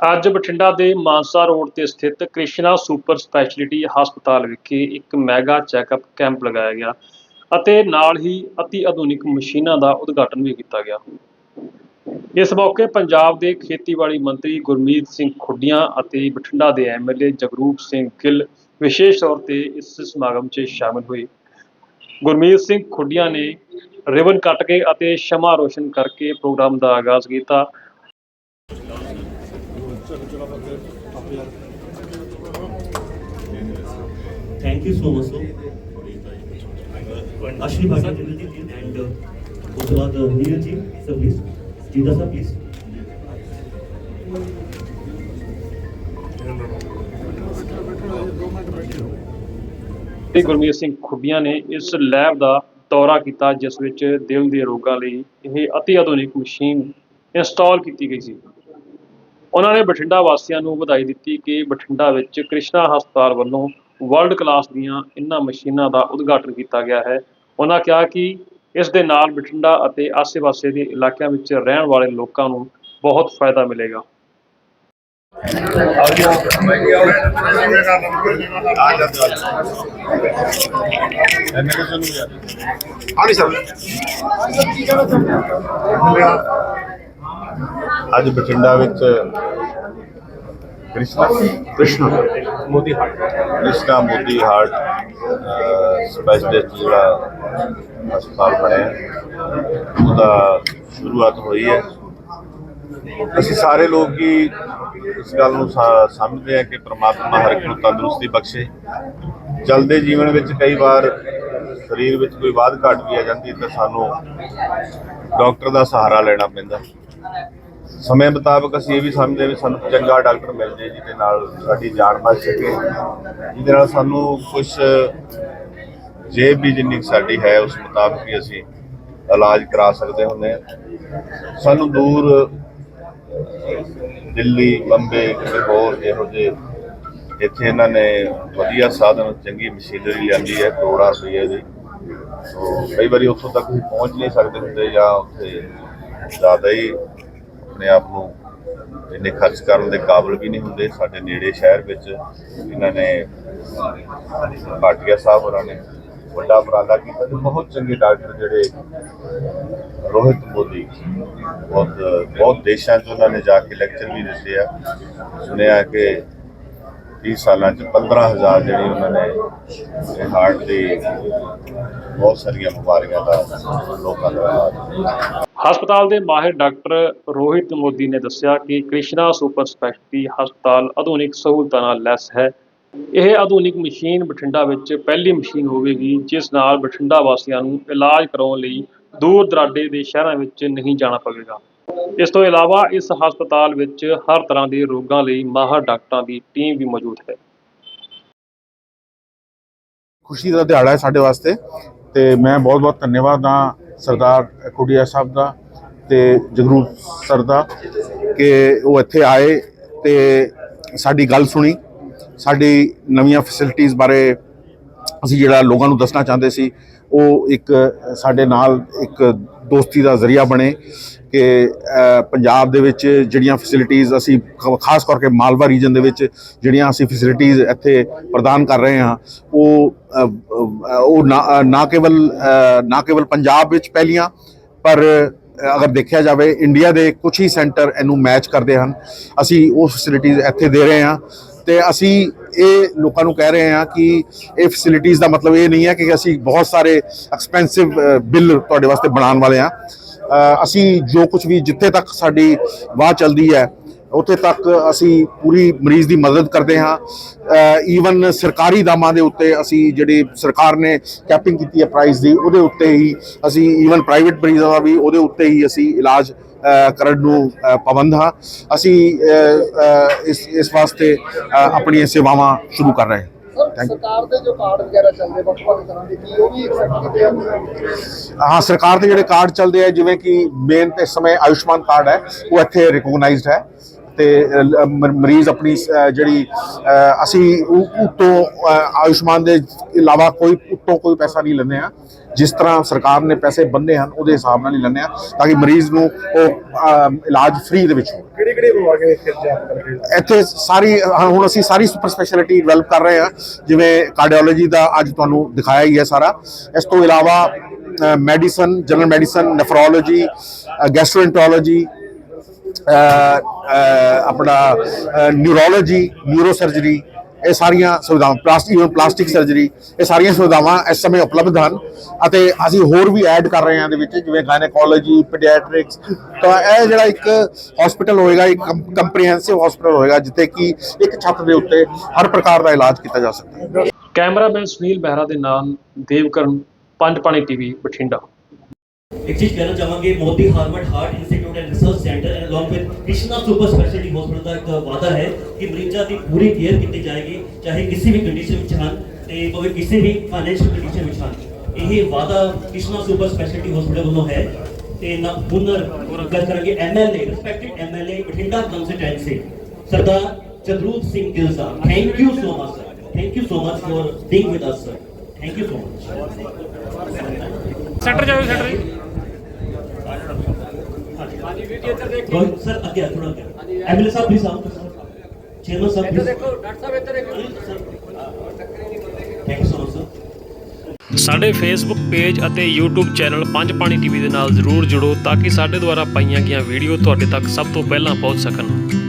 ਅੱਜ ਬਠਿੰਡਾ ਦੇ ਮਾਨਸਾ ਰੋਡ ਤੇ ਸਥਿਤ ਕ੍ਰਿਸ਼ਨਾ ਸੁਪਰ ਸਪੈਸ਼ਲਿਟੀ ਹਸਪਤਾਲ ਵਿਖੇ ਇੱਕ ਮੈਗਾ ਚੈੱਕਅਪ ਕੈਂਪ ਲਗਾਇਆ ਗਿਆ ਅਤੇ ਨਾਲ ਹੀ ਅਤੀ ਆਧੁਨਿਕ ਮਸ਼ੀਨਾਂ ਦਾ ਉਦਘਾਟਨ ਵੀ ਕੀਤਾ ਗਿਆ। ਇਸ ਮੌਕੇ ਪੰਜਾਬ ਦੇ ਖੇਤੀਬਾੜੀ ਮੰਤਰੀ ਗੁਰਮੀਤ ਸਿੰਘ ਖੁੱਡੀਆਂ ਅਤੇ ਬਠਿੰਡਾ ਦੇ ਐਮਐਲਏ ਜਗਰੂਪ ਸਿੰਘ ਗਿੱਲ ਵਿਸ਼ੇਸ਼ ਤੌਰ ਤੇ ਇਸ ਸਮਾਗਮ 'ਚ ਸ਼ਾਮਲ ਹੋਏ। ਗੁਰਮੀਤ ਸਿੰਘ ਖੁੱਡੀਆਂ ਨੇ ਰਿਬਨ ਕੱਟ ਕੇ ਅਤੇ ਸ਼ਮਾ ਰੋਸ਼ਨ ਕਰਕੇ ਪ੍ਰੋਗਰਾਮ ਦਾ ਆਗਾਜ਼ ਕੀਤਾ Thank you so much, sir. Ashri Bhatia ji and uh, ਉਸ ਤੋਂ ਬਾਅਦ ਨੀਰਜ ਜੀ ਸਰ ਪਲੀਜ਼ ਜੀਦਾ ਸਰ ਤੇ ਗੁਰਮੀਤ ਸਿੰਘ ਖੁੱਡੀਆਂ ਨੇ ਇਸ ਲੈਬ ਦਾ ਦੌਰਾ ਕੀਤਾ ਜਿਸ ਵਿੱਚ ਦਿਲ ਦੇ ਰੋਗਾਂ ਲਈ ਇਹ ਅਤੀ ਆਧੁਨਿਕ ਮਸ਼ੀਨ ਇੰਸਟਾਲ ਕੀਤੀ ਗਈ ਸੀ। ਉਹਨਾਂ ਨੇ ਬਠਿੰਡਾ ਵਾਸੀਆਂ ਨੂੰ ਵਧਾਈ ਦਿੱਤੀ ਕਿ ਬਠਿੰਡਾ ਵਿੱਚ ਕ੍ਰਿਸ਼ਨਾ ਹਸਪਤਾਲ ਵੱਲੋਂ ਵਰਲਡ ਕਲਾਸ ਦੀਆਂ ਇਹਨਾਂ ਮਸ਼ੀਨਾਂ ਦਾ ਉਦਘਾਟਨ ਕੀਤਾ ਗਿਆ ਹੈ। ਉਹਨਾਂ ਕਿਹਾ ਕਿ ਇਸ ਦੇ ਨਾਲ ਬਠਿੰਡਾ ਅਤੇ ਆਸ-ਪਾਸੇ ਦੇ ਇਲਾਕਿਆਂ ਵਿੱਚ ਰਹਿਣ ਵਾਲੇ ਲੋਕਾਂ ਨੂੰ ਬਹੁਤ ਫਾਇਦਾ ਮਿਲੇਗਾ। ਹਾਂਜੀ ਸਰ। ਅੱਜ ਬਠਿੰਡਾ ਵਿੱਚ Krishna? Krishna. Modi heart. Krishna Modi heart specialist ਜਿਹੜਾ ਹਸਪਤਾਲ ਬਣਿਆ ਉਹਦਾ ਸ਼ੁਰੂਆਤ ਹੋਈ ਹੈ। ਅਸੀਂ ਸਾਰੇ ਲੋਕ ਹੀ ਇਸ ਗੱਲ ਨੂੰ ਸਮਝਦੇ ਹਾਂ ਕਿ ਪ੍ਰਮਾਤਮਾ ਹਰ ਇੱਕ ਨੂੰ ਤੰਦਰੁਸਤੀ ਬਖਸ਼ੇ। ਚਲਦੇ ਜੀਵਨ ਵਿੱਚ ਕਈ ਵਾਰ ਸਰੀਰ ਵਿੱਚ ਕੋਈ ਬਾਧ ਘਾਟ ਵੀ ਆ ਜਾਂਦੀ ਤਾਂ ਸਾਨੂੰ ਡਾਕਟਰ ਦਾ ਸਹਾਰਾ ਲੈਣਾ ਪੈਂਦਾ। ਸਮੇਂ ਮੁਤਾਬਕ ਅਸੀਂ ਇਹ ਵੀ ਸਮਝਦੇ ਵੀ ਸਾਨੂੰ ਚੰਗਾ ਡਾਕਟਰ ਮਿਲ ਜੇ, ਜਿਹਦੇ ਨਾਲ ਸਾਡੀ ਜਾਨ ਬਚ ਸਕੇ, ਜਿਹਦੇ ਨਾਲ ਸਾਨੂੰ ਕੁਝ ਜੇਬ ਵੀ ਜਿੰਨੀ ਸਾਡੀ ਹੈ, ਉਸ ਮੁਤਾਬਕ ਹੀ ਅਸੀਂ ਇਲਾਜ ਕਰਾ ਸਕਦੇ ਹੁੰਦੇ ਹਾਂ। ਸਾਨੂੰ ਦੂਰ ਦਿੱਲੀ, ਬੰਬੇ, ਕਿਤੇ ਹੋਰ ਇਹੋ ਜਿਹੇ ਇੱਥੇ ਇਹਨਾਂ ਨੇ ਵਧੀਆ ਸਾਧਨ, ਚੰਗੀ ਮਸ਼ੀਨਰੀ ਲਿਆਂਦੀ ਹੈ, ਕਰੋੜਾਂ ਰੁਪਏ ਦੀ। ਸੋ ਕਈ ਵਾਰੀ ਉੱਥੋਂ ਤੱਕ ਅਸੀਂ ਪਹੁੰਚ ਨਹੀਂ ਸਕਦੇ ਹੁੰਦੇ ਜਾਂ ਉੱਥੇ ਜ਼ਿਆਦਾ ਹੀ ਆਪਣੇ ਆਪ ਨੂੰ ਇੰਨੇ ਖਰਚ ਕਰਨ ਦੇ ਕਾਬਿਲ ਵੀ ਨਹੀਂ ਹੁੰਦੇ। ਸਾਡੇ ਨੇੜੇ ਸ਼ਹਿਰ ਵਿੱਚ ਇਹਨਾਂ ਨੇ ਭਾਟੀਆ ਸਾਹਿਬ ਹੋਰਾਂ ਨੇ ਵੱਡਾ ਉਪਰਾਲਾ ਕੀਤਾ ਤੇ ਬਹੁਤ ਚੰਗੇ ਡਾਕਟਰ ਜਿਹੜੇ ਰੋਹਿਤ ਮੋਦੀ, ਬਹੁਤ ਬਹੁਤ ਦੇਸ਼ਾਂ 'ਚ ਉਹਨਾਂ ਨੇ ਜਾ ਕੇ ਲੈਕਚਰ ਵੀ ਦਿੱਤੇ ਆ। ਸੁਣਿਆ ਕਿ 30 ਸਾਲਾਂ 'ਚ 15000 ਜਿਹੜੇ ਉਹਨਾਂ ਨੇ ਹਾਰਟ ਦੀ ਬਹੁਤ ਸਾਰੀਆਂ ਬਿਮਾਰੀਆਂ ਦਾ ਲੋਕਾਂ ਦਾ ਇਲਾਜ ਹਸਪਤਾਲ ਦੇ ਮਾਹਿਰ ਡਾਕਟਰ ਰੋਹਿਤ ਮੋਦੀ ਨੇ ਦੱਸਿਆ ਕਿ ਕ੍ਰਿਸ਼ਨਾ ਸੁਪਰ ਸਪੈਸ਼ਲਿਟੀ ਹਸਪਤਾਲ ਆਧੁਨਿਕ ਸਹੂਲਤਾਂ ਨਾਲ ਲੈਸ ਹੈ। ਇਹ ਆਧੁਨਿਕ ਮਸ਼ੀਨ ਬਠਿੰਡਾ ਵਿੱਚ ਪਹਿਲੀ ਮਸ਼ੀਨ ਹੋਵੇਗੀ, ਜਿਸ ਨਾਲ ਬਠਿੰਡਾ ਵਾਸੀਆਂ ਨੂੰ ਇਲਾਜ ਕਰਾਉਣ ਲਈ ਦੂਰ ਦਰਾਡੇ ਦੇ ਸ਼ਹਿਰਾਂ ਵਿੱਚ ਨਹੀਂ ਜਾਣਾ ਪਵੇਗਾ। ਇਸ ਤੋਂ ਇਲਾਵਾ ਇਸ ਹਸਪਤਾਲ ਵਿੱਚ ਹਰ ਤਰ੍ਹਾਂ ਦੇ ਰੋਗਾਂ ਲਈ ਮਾਹਰ ਡਾਕਟਰਾਂ ਦੀ ਟੀਮ ਵੀ ਮੌਜੂਦ ਹੈ। ਖੁਸ਼ੀ ਦਾ ਦਿਹਾੜਾ ਹੈ ਸਾਡੇ ਵਾਸਤੇ ਤੇ ਮੈਂ ਬਹੁਤ ਬਹੁਤ ਧੰਨਵਾਦ ਹਾਂ ਸਰਦਾਰ ਕੁੜੀਆ ਸਾਹਿਬ ਦਾ ਤੇ ਜਗਰੂਪ ਸਰ ਦਾ ਕਿ ਉਹ ਇੱਥੇ ਆਏ ਤੇ ਸਾਡੀ ਗੱਲ ਸੁਣੀ। ਸਾਡੀ ਨਵੀਆਂ ਫੈਸਿਲਿਟੀਆਂ ਬਾਰੇ ਅਸੀਂ ਜਿਹੜਾ ਲੋਕਾਂ ਨੂੰ ਦੱਸਣਾ ਚਾਹੁੰਦੇ ਸੀ, ਉਹ ਇੱਕ ਸਾਡੇ ਨਾਲ ਇੱਕ ਦੋਸਤੀ ਦਾ ਜ਼ਰੀਆ ਬਣੇ ਕਿ ਪੰਜਾਬ ਦੇ ਵਿੱਚ ਜਿਹੜੀਆਂ ਫੈਸਿਲਿਟੀਆਂ ਅਸੀਂ ਖਾਸ ਕਰਕੇ ਮਾਲਵਾ ਰੀਜਨ ਦੇ ਵਿੱਚ ਜਿਹੜੀਆਂ ਅਸੀਂ ਫੈਸਿਲਿਟੀਆਂ ਇੱਥੇ ਪ੍ਰਦਾਨ ਕਰ ਰਹੇ ਹਾਂ, ਉਹ ਉਹ ਨਾ ਕੇਵਲ ਨਾ ਕੇਵਲ ਪੰਜਾਬ ਵਿੱਚ ਪਹਿਲੀਆਂ, ਪਰ ਅਗਰ ਦੇਖਿਆ ਜਾਵੇ ਇੰਡੀਆ ਦੇ ਕੁਝ ਹੀ ਸੈਂਟਰ ਇਹਨੂੰ ਮੈਚ ਕਰਦੇ ਹਨ। ਅਸੀਂ ਉਹ ਫੈਸਿਲਿਟੀਆਂ ਇੱਥੇ ਦੇ ਰਹੇ ਹਾਂ ਤੇ ਅਸੀਂ ਇਹ ਲੋਕਾਂ ਨੂੰ ਕਹਿ ਰਹੇ ਹਾਂ ਕਿ ਇਹ ਫੈਸਿਲਿਟੀਆਂ ਦਾ ਮਤਲਬ ਇਹ ਨਹੀਂ ਹੈ ਕਿ ਅਸੀਂ ਬਹੁਤ ਸਾਰੇ ਐਕਸਪੈਂਸਿਵ ਬਿੱਲ ਤੁਹਾਡੇ ਵਾਸਤੇ ਬਣਾਉਣ ਵਾਲੇ ਹਾਂ। ਅਸੀਂ ਜੋ ਕੁਝ ਵੀ ਜਿੱਥੇ ਤੱਕ ਸਾਡੀ ਵਾਹ ਚੱਲਦੀ ਹੈ, ਉੱਥੇ ਤੱਕ ਅਸੀਂ ਪੂਰੀ ਮਰੀਜ਼ ਦੀ ਮਦਦ ਕਰਦੇ ਹਾਂ। ਈਵਨ ਸਰਕਾਰੀ ਦਾਮਾਂ ਦੇ ਉੱਤੇ ਅਸੀਂ ਜਿਹੜੀ ਸਰਕਾਰ ਨੇ ਕੈਪਿੰਗ ਕੀਤੀ ਹੈ ਪ੍ਰਾਈਸ ਦੀ, ਉਹਦੇ ਉੱਤੇ ਹੀ ਅਸੀਂ ਈਵਨ ਪ੍ਰਾਈਵੇਟ ਮਰੀਜ਼ਾਂ ਦਾ ਵੀ ਉਹਦੇ ਉੱਤੇ ਹੀ ਅਸੀਂ ਇਲਾਜ ਕਰਨ ਨੂੰ ਪਾਬੰਦ ਹਾਂ। ਅਸੀਂ ਇਸ ਇਸ ਵਾਸਤੇ ਆਪਣੀਆਂ ਸੇਵਾਵਾਂ ਸ਼ੁਰੂ ਕਰ ਰਹੇ ਹਾਂ। ਸਰ ਸਰਕਾਰ ਦੇ ਜੋ ਕਾਰਡ ਵਗੈਰਾ ਚੱਲਦੇ ਵੱਖ ਵੱਖ ਤਰ੍ਹਾਂ ਦੇ ਕੀ ਉਹ ਵੀ ਐਕਸੈਪਟ ਕੀਤੇ ਆ? ਹਾਂ ਸਰਕਾਰ ਦੇ ਜਿਹੜੇ ਕਾਰਡ ਚੱਲਦੇ ਆ ਜਿਵੇਂ ਕਿ ਮੇਨ ਤੇ ਸਮੇਂ ਆਯੁਸ਼ਮਾਨ ਕਾਰਡ ਹੈ ਉਹ ਇੱਥੇ ਰਿਕੋਗਨਾਈਜ਼ਡ ਹੈ। ਤੇ ਮਰੀਜ਼ ਆਪਣੀ ਜਿਹੜੀ ਅਸੀਂ ਉੱਤੋਂ ਆਯੁਸ਼ਮਾਨ ਦੇ ਇਲਾਵਾ ਕੋਈ ਉੱਤੋਂ ਕੋਈ ਪੈਸਾ ਨਹੀਂ ਲੈਂਦੇ ਆ ਜਿਸ ਤਰ੍ਹਾਂ ਸਰਕਾਰ ਨੇ ਪੈਸੇ ਬੰਨੇ ਹਨ ਉਹਦੇ ਹਿਸਾਬ ਨਾਲ ਹੀ ਲੈਂਦੇ ਆ ਤਾਂ ਕਿ ਮਰੀਜ਼ ਨੂੰ ਉਹ ਇਲਾਜ ਫ੍ਰੀ ਦੇ ਵਿੱਚ ਹੋ ਕਿਹੜੀ ਕਿਹੜੀ ਬਿਮਾਰੀਆਂ ਇੱਥੇ ਜਾਂਚ ਕਰਦੇ ਇੱਥੇ ਸਾਰੀ ਹੁਣ ਅਸੀਂ ਸਾਰੀ ਸੁਪਰ ਸਪੈਸ਼ਲਿਟੀ ਡਿਵੈਲਪ ਕਰ ਰਹੇ ਹਾਂ। ਜਿਵੇਂ ਕਾਰਡੀਓਲੋਜੀ ਦਾ ਅੱਜ ਤੁਹਾਨੂੰ ਦਿਖਾਇਆ ਹੀ ਹੈ ਸਾਰਾ। ਇਸ ਤੋਂ ਇਲਾਵਾ medicine general medicine nephrology gastroenterology ਆਪਣਾ ਨਿਊਰੋਲੋਜੀ ਨਿਊਰੋ ਸਰਜਰੀ ਇਹ ਸਾਰੀਆਂ ਸੁਵਿਧਾਵਾਂ ਪਲਾਸਟਿਕ ਇਵਨ ਪਲਾਸਟਿਕ ਸਰਜਰੀ ਇਹ ਸਾਰੀਆਂ ਸੁਵਿਧਾਵਾਂ ਇਸ ਸਮੇਂ ਉਪਲਬਧ ਹਨ ਅਤੇ ਅਸੀਂ ਹੋਰ ਵੀ ਐਡ ਕਰ ਰਹੇ ਹਾਂ ਇਹਦੇ ਵਿੱਚ ਜਿਵੇਂ ਗਾਇਨੇਕੋਲੋਜੀ ਪੀਡੀਆਟ੍ਰਿਕਸ ਤਾਂ ਇਹ ਜਿਹੜਾ ਇੱਕ ਹਸਪੀਟਲ ਹੋਏਗਾ ਇੱਕ ਕੰਪਰੀਹੈਂਸਿਵ ਹਸਪੀਟਲ ਹੋਏਗਾ ਜਿੱਥੇ ਕਿ ਇੱਕ ਛੱਤ ਦੇ ਉੱਤੇ ਹਰ ਪ੍ਰਕਾਰ ਦਾ ਇਲਾਜ ਕੀਤਾ ਜਾ ਸਕਦਾ ਹੈ। ਕੈਮਰਾਮੈਨ ਸੁਨੀਲ ਬਹਿਰਾ ਦੇ ਨਾਲ ਦੇਵਕਰਨ ਪੰਜ ਪਾਣੀ ਟੀਵੀ ਬਠਿੰਡਾ। ਇੱਕ ਚੀਜ਼ ਕਹਿਣਾ ਚਾਹਾਂਗੇ Modi Harvard heart institute and research centre Vishwanath super speciality hospital ਦਾ ਇੱਕ ਵਾਅਦਾ ਹੈ ਕਿ ਮਰੀਜ਼ਾਂ ਦੀ ਪੂਰੀ ਕੇਅਰ ਕੀਤੀ ਜਾਏਗੀ ਚਾਹੇ ਕਿਸੇ ਵੀ ਕੰਡੀਸ਼ਨ ਵਿੱਚ ਹਨ ਤੇ ਭਾਵੇਂ ਕਿਸੇ ਵੀ ਫਾਈਨੈਂਸ਼ੀਅਲ ਕੰਡੀਸ਼ਨ ਵਿੱਚ ਹਨ ਇਹ ਵਾਅਦਾ ਵਿਸ਼ਵਨਾਥ ਸੁਪਰ ਸਪੈਸ਼ਲਿਟੀ ਹਸਪੀਟਲ ਵੱਲੋਂ ਹੈ ਤੇ ਨਾ ਹੁਨਰ ਗੱਲ ਕਰਾਂਗੇ MLA respected MLA Bathinda constituency Sardar Chandroop Singh Gill Sahib thank you so much sir thank you so much for being with us sir thank you so much centre ਜਾਓ ਸੈਟਰ ਸਾਡੇ ਫੇਸਬੁੱਕ ਪੇਜ ਅਤੇ YouTube channel Panj Pani TV ਦੇ ਨਾਲ ਜ਼ਰੂਰ ਜੁੜੋ ਤਾਂ ਕਿ ਸਾਡੇ ਦੁਆਰਾ ਪਾਈਆਂ ਗਈਆਂ ਵੀਡੀਓ ਤੁਹਾਡੇ ਤੱਕ ਸਭ ਤੋਂ ਪਹਿਲਾਂ ਪਹੁੰਚ ਸਕਣ।